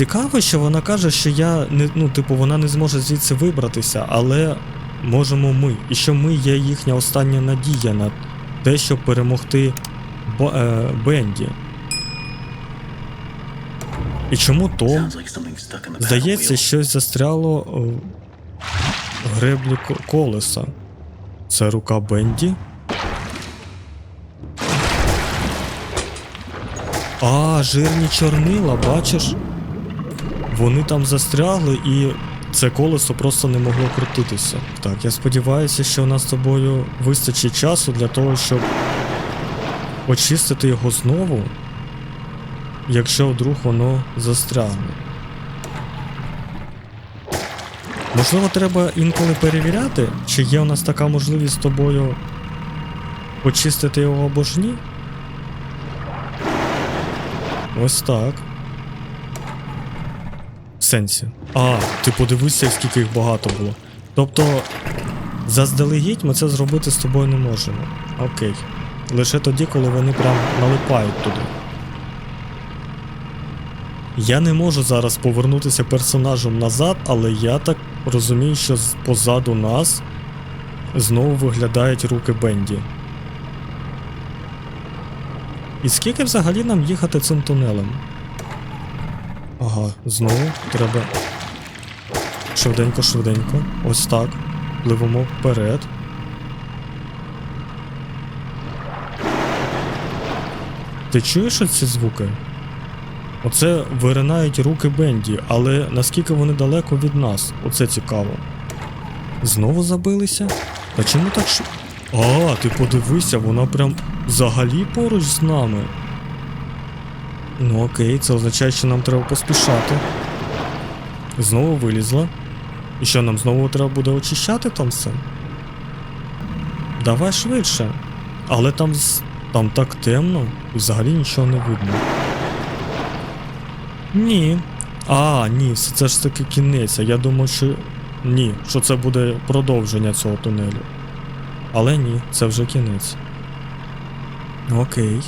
Цікаво, що вона каже, що я не ну, типу, вона не зможе звідси вибратися, але можемо ми. І що ми є їхня остання надія на те, щоб перемогти Б, е, Бенді. І чому Том? Здається, щось застряло в греблі колеса. Це рука Бенді. А, жирні чорнила, бачиш? Вони там застрягли і це колесо просто не могло крутитися. Так, я сподіваюся, що у нас з тобою вистачить часу для того, щоб очистити його знову, якщо вдруг воно застрягне. Можливо, треба інколи перевіряти, чи є у нас така можливість з тобою очистити його або ж ні. Ось так. Сенсі. А, ти подивися, скільки їх багато було. Тобто, заздалегідь ми це зробити з тобою не можемо. Окей. Лише тоді, коли вони прям налипають туди. Я не можу зараз повернутися персонажем назад, але я так розумію, що позаду нас знову виглядають руки Бенді. І скільки взагалі нам їхати цим тунелем? Ага, знову треба. Швиденько, швиденько. Ось так. Пливемо вперед. Ти чуєш ці звуки? Оце виринають руки Бенді, але наскільки вони далеко від нас? Оце цікаво. Знову забилися? Та чому так ш... А, ти подивися, вона прям взагалі поруч з нами. Ну окей, це означає, що нам треба поспішати. Знову вилізла. І що нам знову треба буде очищати там все? Давай швидше. Але там, там так темно, і взагалі нічого не видно. Ні. А, ні, це ж таки кінець. Я думав, що ні, що це буде продовження цього тунелю. Але ні, це вже кінець. Окей.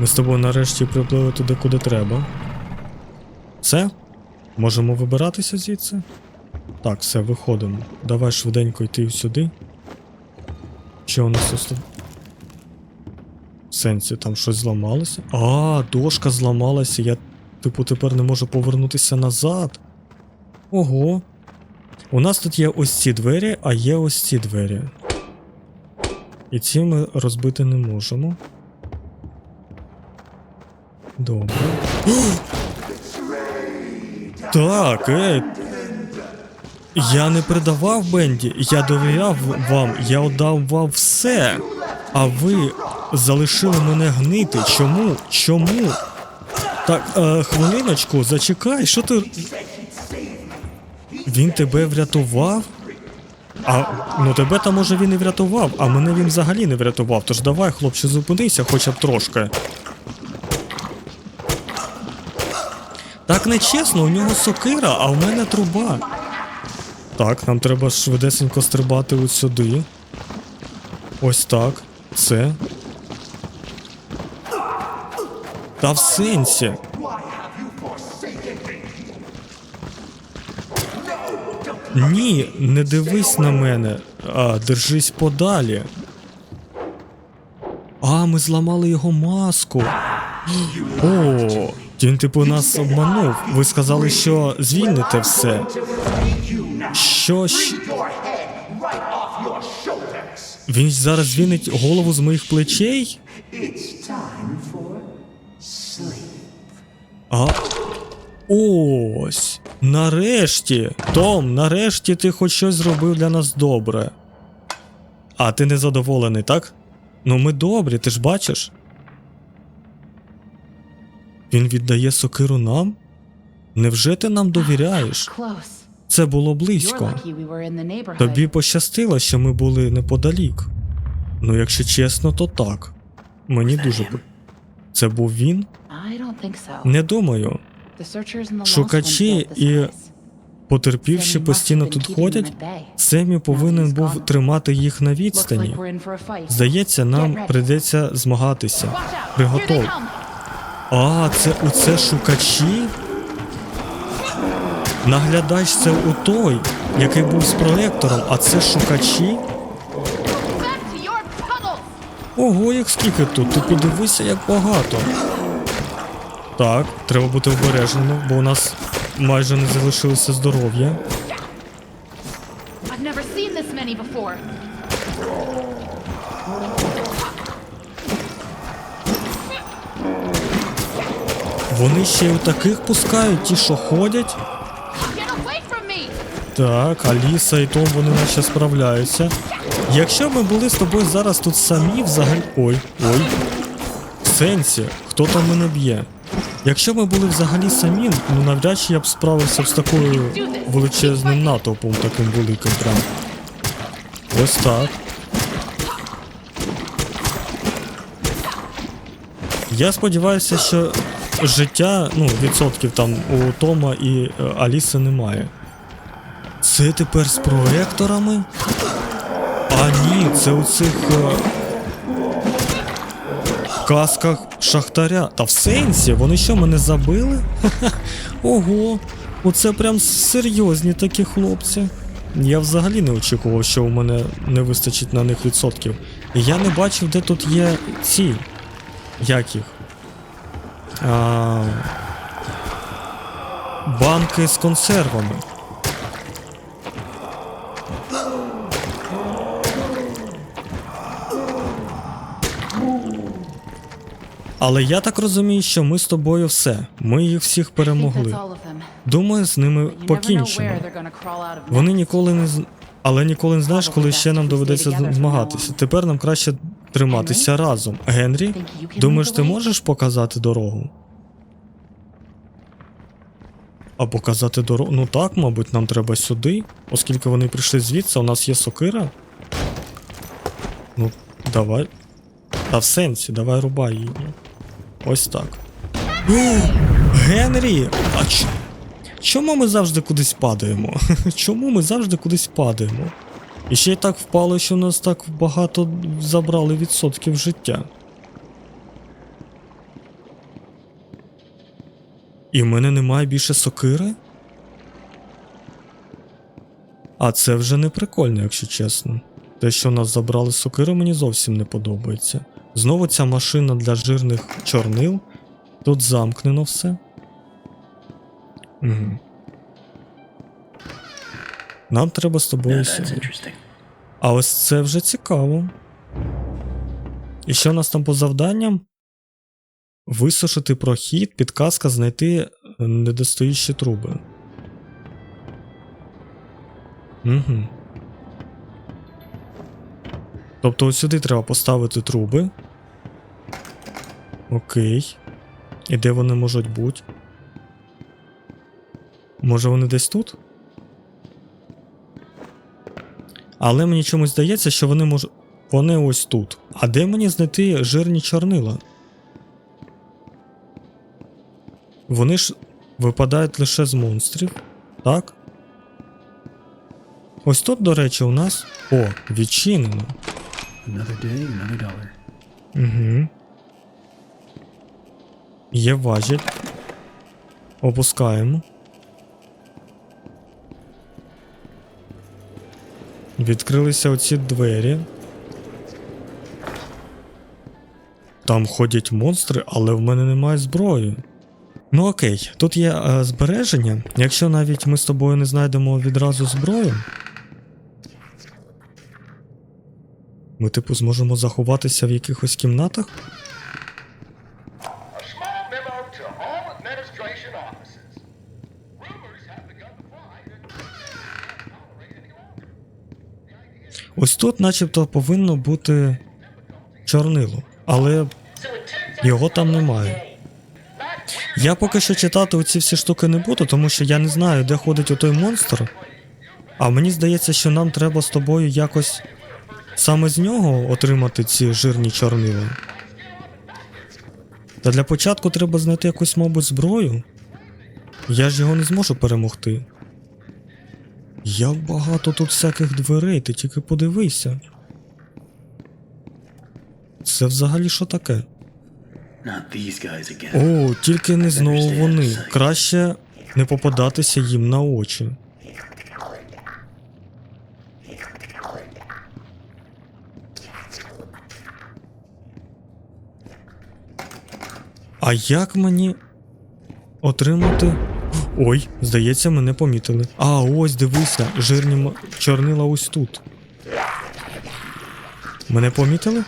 Ми з тобою нарешті приплили туди, куди треба. Все? Можемо вибиратися звідси? Так, все, виходимо. Давай швиденько йти сюди. Що у нас тут? В сенсі, там щось зламалося? А, дошка зламалася, я, типу, тепер не можу повернутися назад. Ого. У нас тут є ось ці двері, а є ось ці двері. І ці ми розбити не можемо. Добре. так, ей. Я не предавав Бенді, я довіряв вам, я отдав вам все. А ви залишили мене гнити. Чому? Чому? Так, е, хвилиночку, зачекай, що ти. Він тебе врятував? А ну тебе там може він і врятував, а мене він взагалі не врятував. Тож давай, хлопче, зупинися хоча б трошки. Так нечесно, у нього сокира, а в мене труба. Так, нам треба швидесенько стрибати от сюди. Ось так. Це. Та в сенсі. Ні, не дивись на мене, а держись подалі. А, ми зламали його маску. О, він типу нас обманув. Ви сказали, що звільните все. Що щ- Він зараз звільнить голову з моїх плечей? А. Ось. Нарешті. Том, нарешті ти хоч щось зробив для нас добре. А ти не задоволений, так? Ну ми добрі, ти ж бачиш? Він віддає сокиру нам? Невже ти нам довіряєш? Це було близько. Тобі пощастило, що ми були неподалік. Ну, якщо чесно, то так. Мені дуже. Це був він? Не думаю. Шукачі і. Потерпівші постійно тут ходять. Семі повинен був тримати їх на відстані. Здається, нам прийдеться змагатися. Приготов. А, це оце шукачі? Наглядач це у той, який був з проектором, а це шукачі. Ого, як скільки тут, ти подивися, як багато. Так, треба бути обережними, бо у нас майже не залишилося здоров'я. Вони ще й у таких пускають, ті, що ходять. Так, Аліса і Том вони наче справляються. Якщо ми були з тобою зараз тут самі взагалі. Ой, ой. В сенсі, хто там мене б'є? Якщо ми були взагалі самі, ну навряд чи я б справився з такою величезним натовпом, таким великим прям. Ось так. Я сподіваюся, що життя, ну, відсотків там у Тома і е, Аліси немає. Це тепер з проекторами? А ні, це у цих е, касках шахтаря. Та в сенсі, вони що, мене забили? Ого, оце прям серйозні такі хлопці. Я взагалі не очікував, що у мене не вистачить на них відсотків. Я не бачив, де тут є ці. Як їх? А... Банки з консервами. Але я так розумію, що ми з тобою все. Ми їх всіх перемогли. Думаю, з ними of Вони ніколи не з... Але ніколи не знаєш, коли ще нам доведеться змагатися. Тепер нам краще триматися разом. Генрі, думаєш, ти можеш показати дорогу? А показати дорогу? Ну так, мабуть, нам треба сюди, оскільки вони прийшли звідси, у нас є сокира. Ну, давай. Та в сенсі, давай рубай її. Ось так. Генрі! А ч... чому ми завжди кудись падаємо? Чому ми завжди кудись падаємо? І ще й так впало, що нас так багато забрали відсотків життя. І в мене немає більше сокири? А це вже не прикольно, якщо чесно. Те, що нас забрали сокири, мені зовсім не подобається. Знову ця машина для жирних чорнил. Тут замкнено все. Угу. Нам треба з тобою сюди. А ось це вже цікаво. І що у нас там по завданням? Висушити прохід, підказка знайти е, труби. Угу. Тобто ось сюди треба поставити труби. Окей. І де вони можуть бути? Може вони десь тут? Але мені чомусь здається, що вони мож... Вони ось тут. А де мені знайти жирні чорнила? Вони ж випадають лише з монстрів, так? Ось тут, до речі, у нас. О, відчинено. Another day, another dollar. Угу. Є важіль. Опускаємо. Відкрилися оці двері. Там ходять монстри, але в мене немає зброї. Ну окей, тут є е, збереження. Якщо навіть ми з тобою не знайдемо відразу зброю. Ми, типу, зможемо заховатися в якихось кімнатах. Small memo to all administration offices. Ось тут, начебто, повинно бути чорнило, але його там немає. Я поки що читати оці всі штуки не буду, тому що я не знаю, де ходить отой монстр. А мені здається, що нам треба з тобою якось саме з нього отримати ці жирні чорнила. Та для початку треба знайти якусь, мабуть, зброю. Я ж його не зможу перемогти. Як багато тут всяких дверей, ти тільки подивися. Це взагалі що таке? О, тільки не знову вони. Краще не попадатися їм на очі. А як мені отримати. Ой, здається, мене помітили. А, ось дивися, жирні чорнила ось тут. Мене помітили?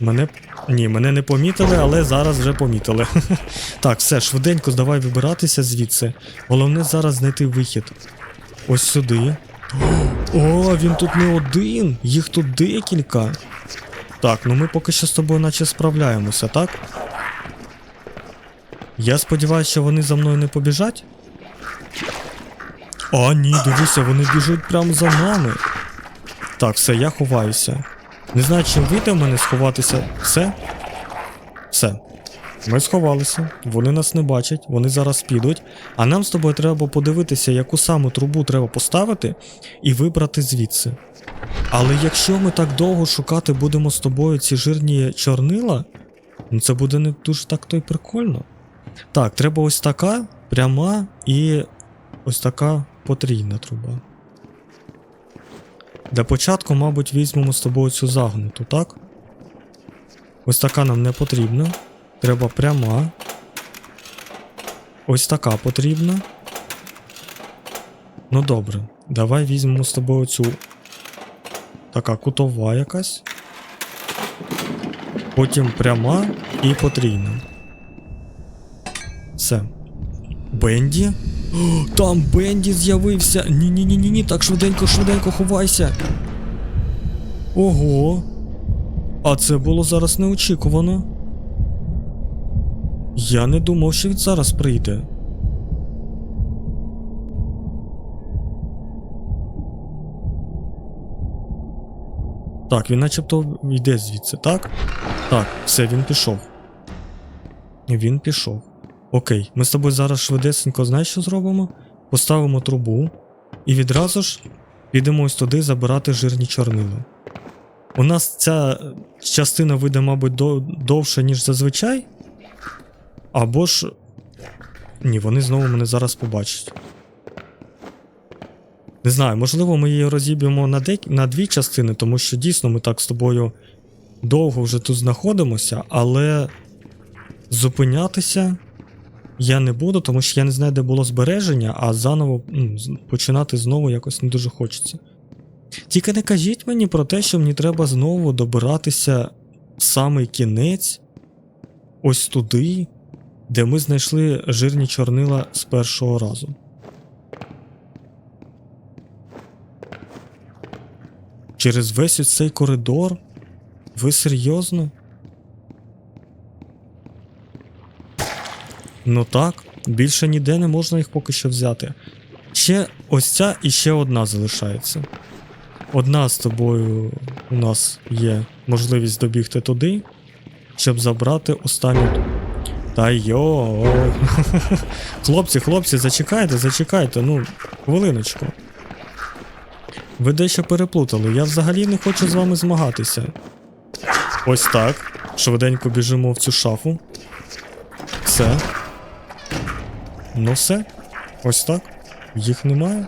Мене. Ні, мене не помітили, але зараз вже помітили. так, все, швиденько давай вибиратися звідси. Головне зараз знайти вихід. Ось сюди. О, він тут не один, їх тут декілька. Так, ну ми поки що з тобою наче справляємося, так? Я сподіваюся, що вони за мною не побіжать. А, ні, дивися, вони біжуть прямо за нами. Так, все, я ховаюся. Не знаю, чим вийде в мене сховатися. Все? Все. Ми сховалися, вони нас не бачать, вони зараз підуть. А нам з тобою треба подивитися, яку саму трубу треба поставити і вибрати звідси. Але якщо ми так довго шукати будемо з тобою ці жирні чорнила, ну це буде не дуже так то й прикольно. Так, треба ось така пряма і ось така потрійна труба. Для початку, мабуть, візьмемо з тобою цю загнуту, так? Ось така нам не потрібна. Треба пряма. Ось така потрібна. Ну добре, давай візьмемо з тобою цю. Така кутова якась. Потім пряма і потрійна. Все. Бенді? Там Бенді з'явився. Ні-ні-ні, ні, так швиденько, швиденько ховайся. Ого. А це було зараз неочікувано. Я не думав, що він зараз прийде. Так, він начебто йде звідси, так? Так, все, він пішов. Він пішов. Окей, ми з тобою зараз швидесенько знаєш, що зробимо? Поставимо трубу і відразу ж підемо ось туди забирати жирні чорнила. У нас ця частина вийде, мабуть, до- довше, ніж зазвичай. Або ж. Ні, вони знову мене зараз побачать. Не знаю, можливо, ми її розіб'ємо на, дек... на дві частини, тому що дійсно ми так з тобою довго вже тут знаходимося, але зупинятися я не буду, тому що я не знаю, де було збереження, а заново ну, починати знову якось не дуже хочеться. Тільки не кажіть мені про те, що мені треба знову добиратися в самий кінець, ось туди, де ми знайшли жирні чорнила з першого разу. Через весь цей коридор? Ви серйозно? Ну так, більше ніде не можна їх поки що взяти. Ще ось ця і ще одна залишається. Одна з тобою у нас є можливість добігти туди, щоб забрати останню. Та йо. Хлопці, хлопці, зачекайте, зачекайте, ну, хвилиночку. Ви дещо переплутали. Я взагалі не хочу з вами змагатися. Ось так. Швиденько біжимо в цю шафу. Все. Ну все. Ось так. Їх немає.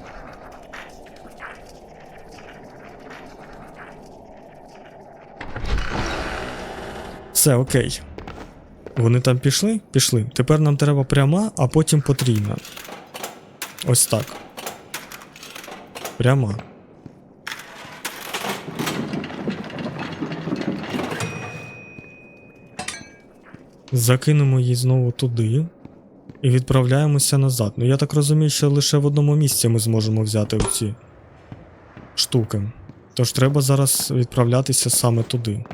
Все, окей. Вони там пішли? Пішли. Тепер нам треба пряма, а потім потрійна. Ось так. Пряма. Закинемо її знову туди. І відправляємося назад. Ну я так розумію, що лише в одному місці ми зможемо взяти ці штуки. Тож треба зараз відправлятися саме туди.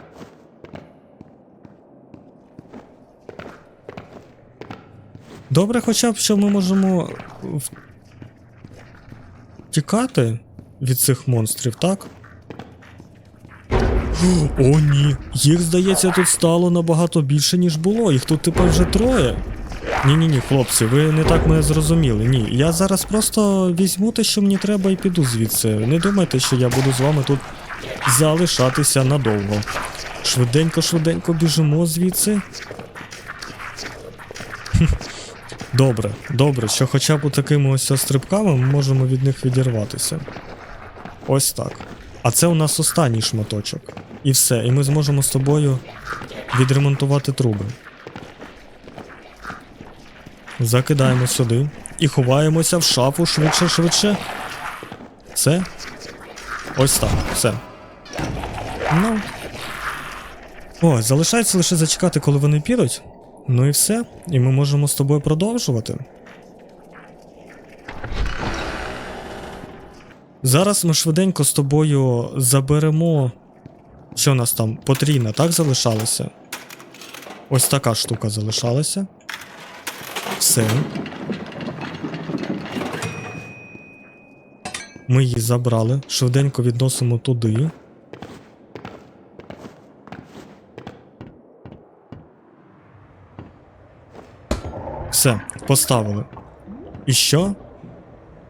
Добре, хоча б що ми можемо втікати від цих монстрів, так? О, ні. Їх, здається, тут стало набагато більше, ніж було. Їх тут тепер вже троє. Ні-ні ні, хлопці, ви не так мене зрозуміли. Ні, я зараз просто візьму те, що мені треба, і піду звідси. Не думайте, що я буду з вами тут залишатися надовго. Швиденько, швиденько біжимо звідси. Добре, добре, що хоча б такими ось стрибками ми можемо від них відірватися. Ось так. А це у нас останній шматочок. І все, і ми зможемо з тобою відремонтувати труби. Закидаємо сюди і ховаємося в шафу швидше, швидше. Все. Ось так, все. Ну. О, залишається лише зачекати, коли вони підуть. Ну і все. І ми можемо з тобою продовжувати. Зараз ми швиденько з тобою заберемо. Що у нас там? Потрійна, так залишалося? Ось така штука залишалася. Все. Ми її забрали, швиденько відносимо туди. Все, поставили. І що?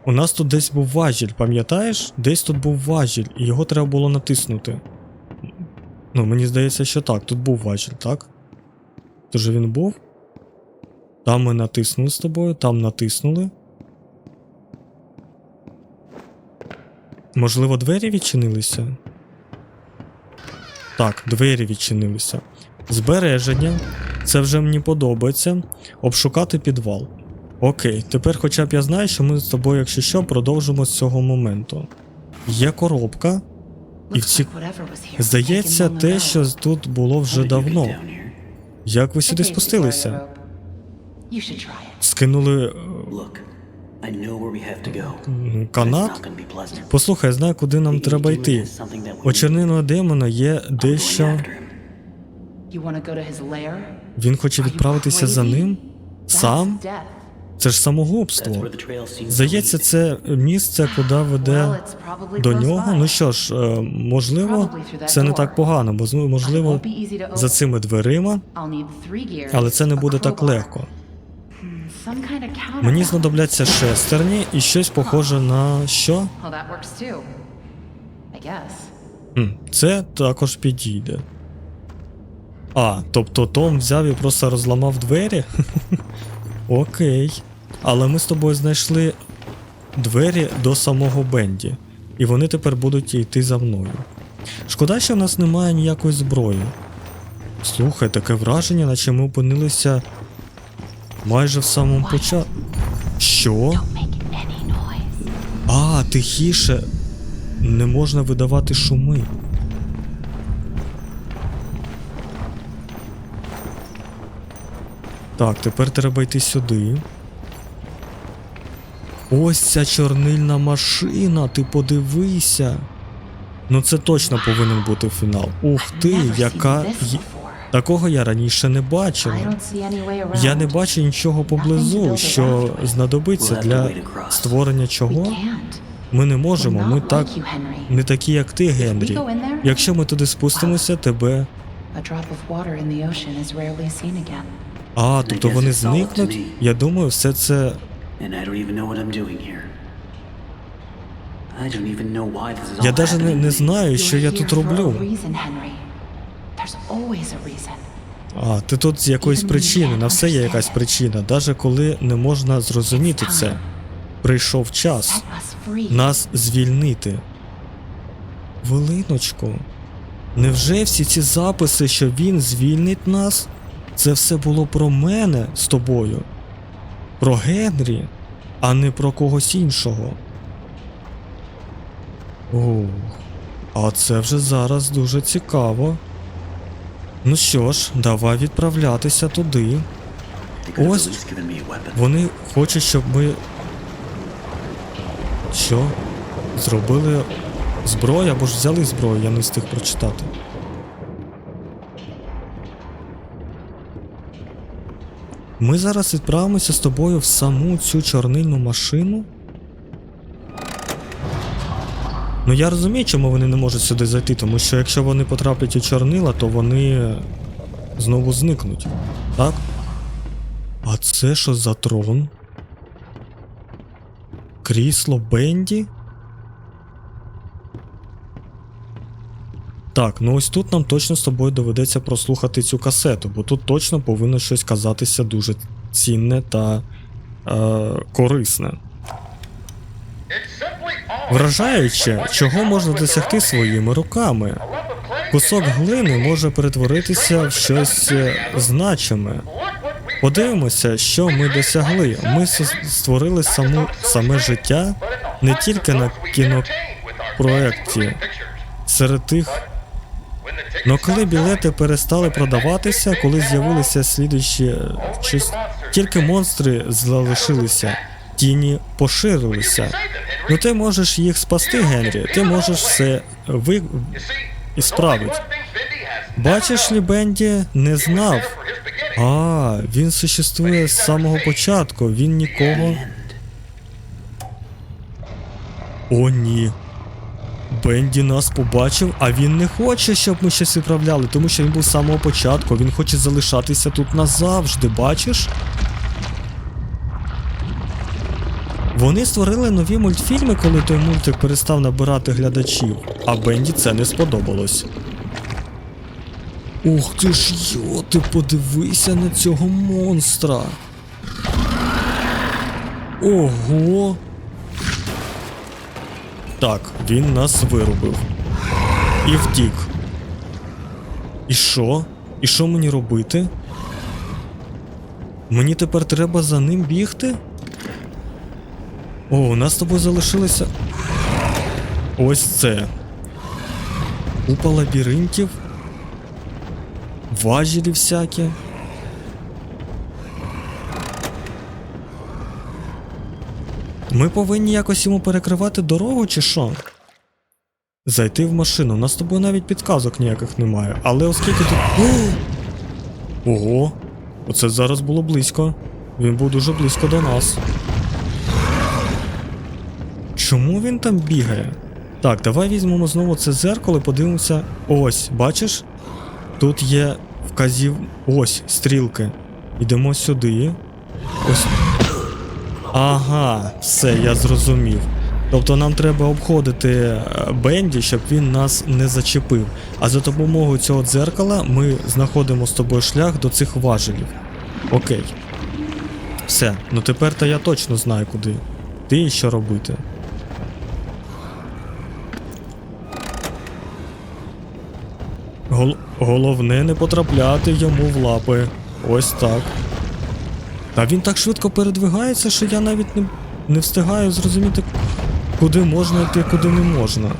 У нас тут десь був важіль, пам'ятаєш? Десь тут був важіль, і його треба було натиснути. Ну, мені здається, що так, тут був важіль, так? Тож він був? Там ми натиснули з тобою, там натиснули. Можливо, двері відчинилися? Так, двері відчинилися. Збереження. Це вже мені подобається. Обшукати підвал. Окей, тепер хоча б я знаю, що ми з тобою, якщо що, продовжимо з цього моменту. Є коробка, і в ці... здається, те, що тут було вже давно. Як ви сюди спустилися? Скинули е, Look, I know where we have to go. м, but It's канат? Послухай, я знаю, куди нам треба йти. чернильного демона є I'm going дещо. after him. You want to go to his lair? Він хоче відправитися за ним? Сам? Це ж самогубство. Здається, це місце, куди веде до нього. Ну що ж, е, можливо, це не так погано, бо з- можливо, за цими дверима, але це не буде так легко. Мені знадобляться шестерні і щось похоже на що? Хм, Це також підійде. А, тобто Том взяв і просто розламав двері? Окей. Але ми з тобою знайшли двері до самого Бенді. І вони тепер будуть йти за мною. Шкода, що в нас немає ніякої зброї. Слухай, таке враження, наче ми опинилися майже в самому початку. Що? А, тихіше. Не можна видавати шуми. Так, тепер треба йти сюди. Ось ця чорнильна машина, ти подивися. Ну це точно повинен бути фінал. Ух ти, яка. Такого я раніше не бачив. Я не бачу нічого поблизу, що знадобиться для створення чого. Ми не можемо, ми так не такі, як ти, Генрі. Якщо ми туди спустимося, тебе. А, тобто вони зникнуть? Я думаю, все це. Я навіть не, не знаю, що я тут роблю. Reason, Henry. There's always a reason. А, ти тут з якоїсь причини, на все є якась причина, навіть коли не можна зрозуміти це. Прийшов час нас звільнити. Хвилиночку. Невже всі ці записи, що він звільнить нас? Це все було про мене з тобою? Про Генрі, а не про когось іншого. Ох, а це вже зараз дуже цікаво. Ну що ж, давай відправлятися туди. Ось. Вони хочуть, щоб ми. Що? Зробили зброю або ж взяли зброю, я не встиг прочитати. Ми зараз відправимося з тобою в саму цю чорнильну машину. Ну я розумію, чому вони не можуть сюди зайти, тому що якщо вони потраплять у чорнила, то вони знову зникнуть. Так? А це що за трон? Крісло Бенді? Так, ну ось тут нам точно з тобою доведеться прослухати цю касету, бо тут точно повинно щось казатися дуже цінне та корисне. Вражаюче, чого можна досягти своїми руками. Кусок глини може перетворитися в щось е, значиме. Подивимося, що ми досягли. Ми створили саму саме життя не тільки на кінопроекті, серед тих. Но коли білети перестали продаватися, коли з'явилися слідуючі е, щось, тільки монстри залишилися, тіні поширилися. Ну ти можеш їх спасти, Генрі. Ти можеш все ви... і справити. Бачиш, ли Бенді не знав. А, він существує з самого початку. Він нікого. О, ні. Бенді нас побачив, а він не хоче, щоб ми щось виправляли, тому що він був з самого початку. Він хоче залишатися тут назавжди, бачиш? Вони створили нові мультфільми, коли той мультик перестав набирати глядачів, а Бенді це не сподобалось. Ух ти ж йо, ти подивися на цього монстра. Ого. Так, він нас вирубив. І втік. І що? І що мені робити? Мені тепер треба за ним бігти? О, у нас з тобою залишилося. Ось це. Купа лабіринтів. Важелі всякі. Ми повинні якось йому перекривати дорогу, чи що? Зайти в машину. У нас з тобою навіть підказок ніяких немає. Але оскільки тут. Ого! Оце зараз було близько. Він був дуже близько до нас. Чому він там бігає? Так, давай візьмемо знову це зеркало і подивимося. Ось, бачиш? Тут є вказів. Ось, стрілки. Йдемо сюди. Ось. Ага, все, я зрозумів. Тобто нам треба обходити е, Бенді, щоб він нас не зачепив. А за допомогою цього дзеркала ми знаходимо з тобою шлях до цих важелів. Окей. Все, ну тепер то я точно знаю куди. Ти і що робити. Гол- головне не потрапляти йому в лапи. Ось так. Та він так швидко передвигається, що я навіть не, не встигаю зрозуміти, куди можна йти, куди не можна.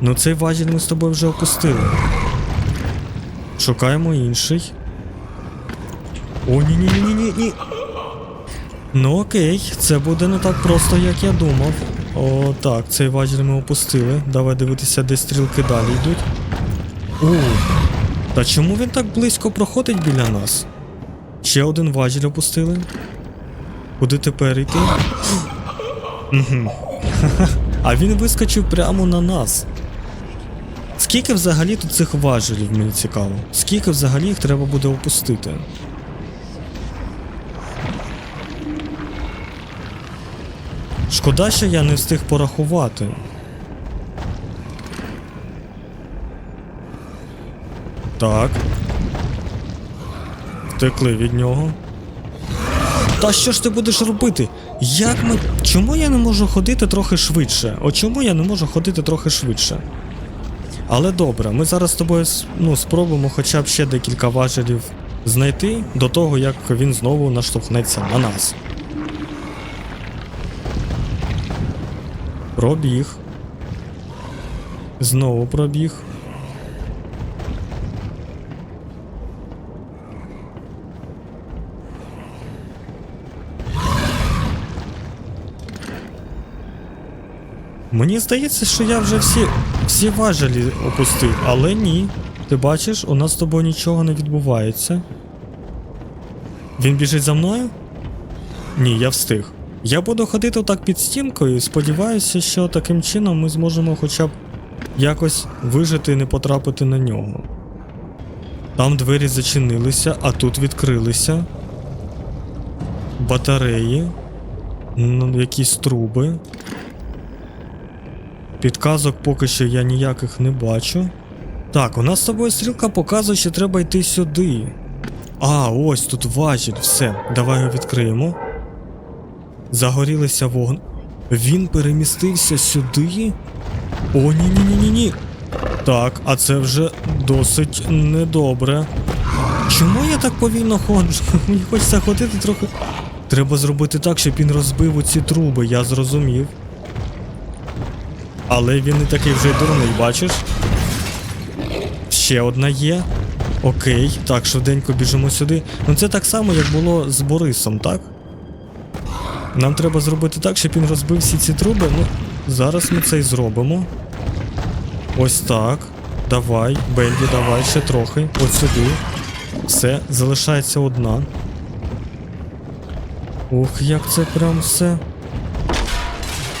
Ну цей важіль ми з тобою вже опустили. Шукаємо інший. О, ні, ні, ні, ні, ні, ні. Ну окей, це буде не так просто, як я думав. О, так, цей важіль ми опустили. Давай дивитися, де стрілки далі йдуть. О, та чому він так близько проходить біля нас? Ще один важіль опустили. Куди тепер йти? А він вискочив прямо на нас. Скільки взагалі тут цих важелів, мені цікаво? Скільки взагалі їх треба буде опустити? Шкода, що я не встиг порахувати. Так. Втекли від нього. Та що ж ти будеш робити? Як ми. Чому я не можу ходити трохи швидше? От чому я не можу ходити трохи швидше? Але добре, ми зараз з тобою ну, спробуємо хоча б ще декілька важелів знайти до того, як він знову наштовхнеться на нас. Пробіг. Знову пробіг. Мені здається, що я вже всі, всі важелі опустив, але ні. Ти бачиш, у нас з тобою нічого не відбувається. Він біжить за мною? Ні, я встиг. Я буду ходити отак під стінкою і сподіваюся, що таким чином ми зможемо хоча б якось вижити і не потрапити на нього. Там двері зачинилися, а тут відкрилися. Батареї, ну, якісь труби. Підказок поки що я ніяких не бачу. Так, у нас з тобою стрілка показує, що треба йти сюди. А, ось тут важіль, все. Давай його відкриємо. Загорілися вогн. Він перемістився сюди. О, ні-ні-ні-ні-ні. Так, а це вже досить недобре. Чому я так повільно ходжу? Мені хочеться ходити трохи. Треба зробити так, щоб він розбив оці труби, я зрозумів. Але він не такий вже й дурний, бачиш? Ще одна є. Окей, так, швиденько біжимо сюди. Ну це так само, як було з Борисом, так? Нам треба зробити так, щоб він розбив всі ці труби. Ну, зараз ми це і зробимо. Ось так. Давай, Бенді, давай ще трохи. От сюди. Все, залишається одна. Ох, як це прям все.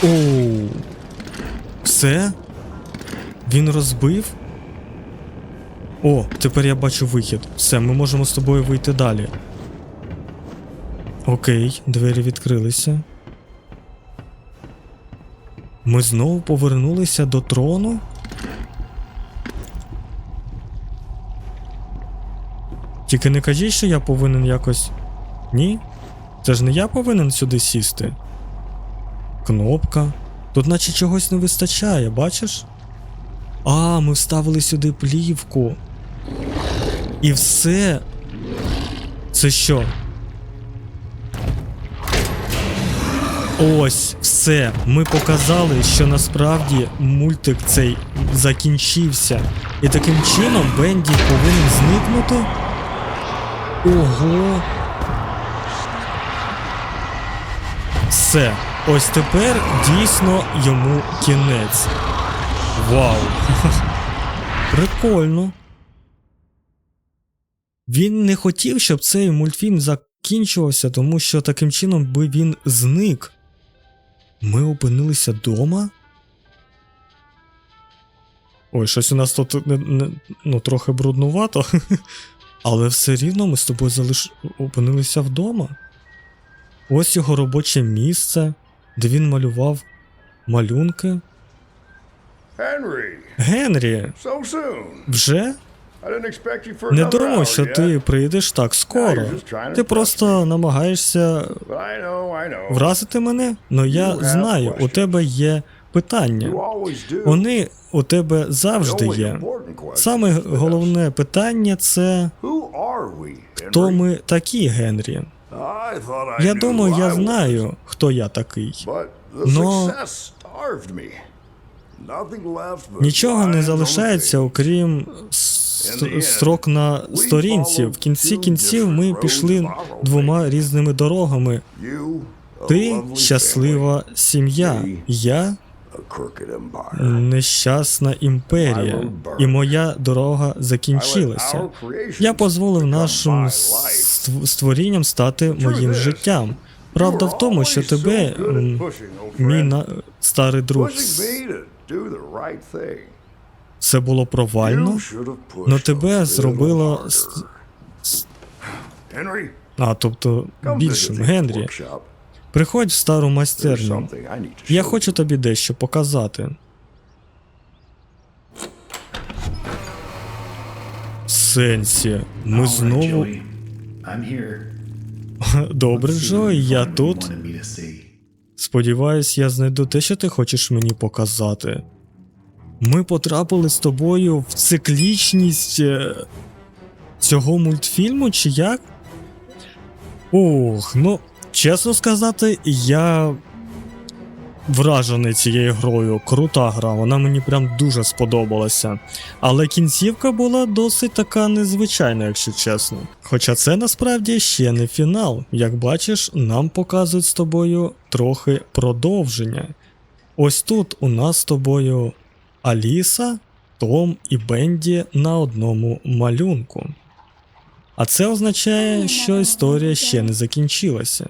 Оу. Все? Він розбив? О, тепер я бачу вихід. Все, ми можемо з тобою вийти далі. Окей, двері відкрилися. Ми знову повернулися до трону. Тільки не кажіть, що я повинен якось. Ні? Це ж не я повинен сюди сісти. Кнопка. Тут наче чогось не вистачає, бачиш? А, ми вставили сюди плівку. І все. Це що? Ось, все. Ми показали, що насправді мультик цей закінчився. І таким чином Бенді повинен зникнути. Ого. Все. Ось тепер дійсно йому кінець. Вау. Прикольно. Він не хотів, щоб цей мультфільм закінчувався, тому що таким чином би він зник. Ми опинилися вдома. Ой, щось у нас тут не, не, ну, трохи бруднувато. Але все рівно ми з тобою залиш... опинилися вдома. Ось його робоче місце, де він малював малюнки. Генрі, so soon. вже Не думав, що ти прийдеш так скоро. Ти просто намагаєшся вразити мене, но я знаю, у тебе є питання. Вони у тебе завжди є. Саме головне питання це хто ми такі, Генрі. Я думаю, я знаю, хто я такий. Но- Нічого не залишається, окрім строк на сторінці. В кінці кінців ми пішли двома різними дорогами. Ти щаслива сім'я, я нещасна імперія, і моя дорога закінчилася. Я дозволив нашим створінням стати моїм життям. Правда в тому, що тебе, мій на... старий друг, це було провально. Но a тебе зробило. А, тобто більшим. Генрі, приходь в стару майстерню. Я хочу тобі дещо показати. Сенсі, ми знову. Добре, Джо, я тут. Сподіваюсь, я знайду те, що ти хочеш мені показати. Ми потрапили з тобою в циклічність е, цього мультфільму, чи як? Ох, ну, чесно сказати, я вражений цією грою. Крута гра, вона мені прям дуже сподобалася. Але кінцівка була досить така незвичайна, якщо чесно. Хоча це насправді ще не фінал. Як бачиш, нам показують з тобою трохи продовження. Ось тут у нас з тобою Аліса, Том і Бенді на одному малюнку. А це означає, що історія ще не закінчилася.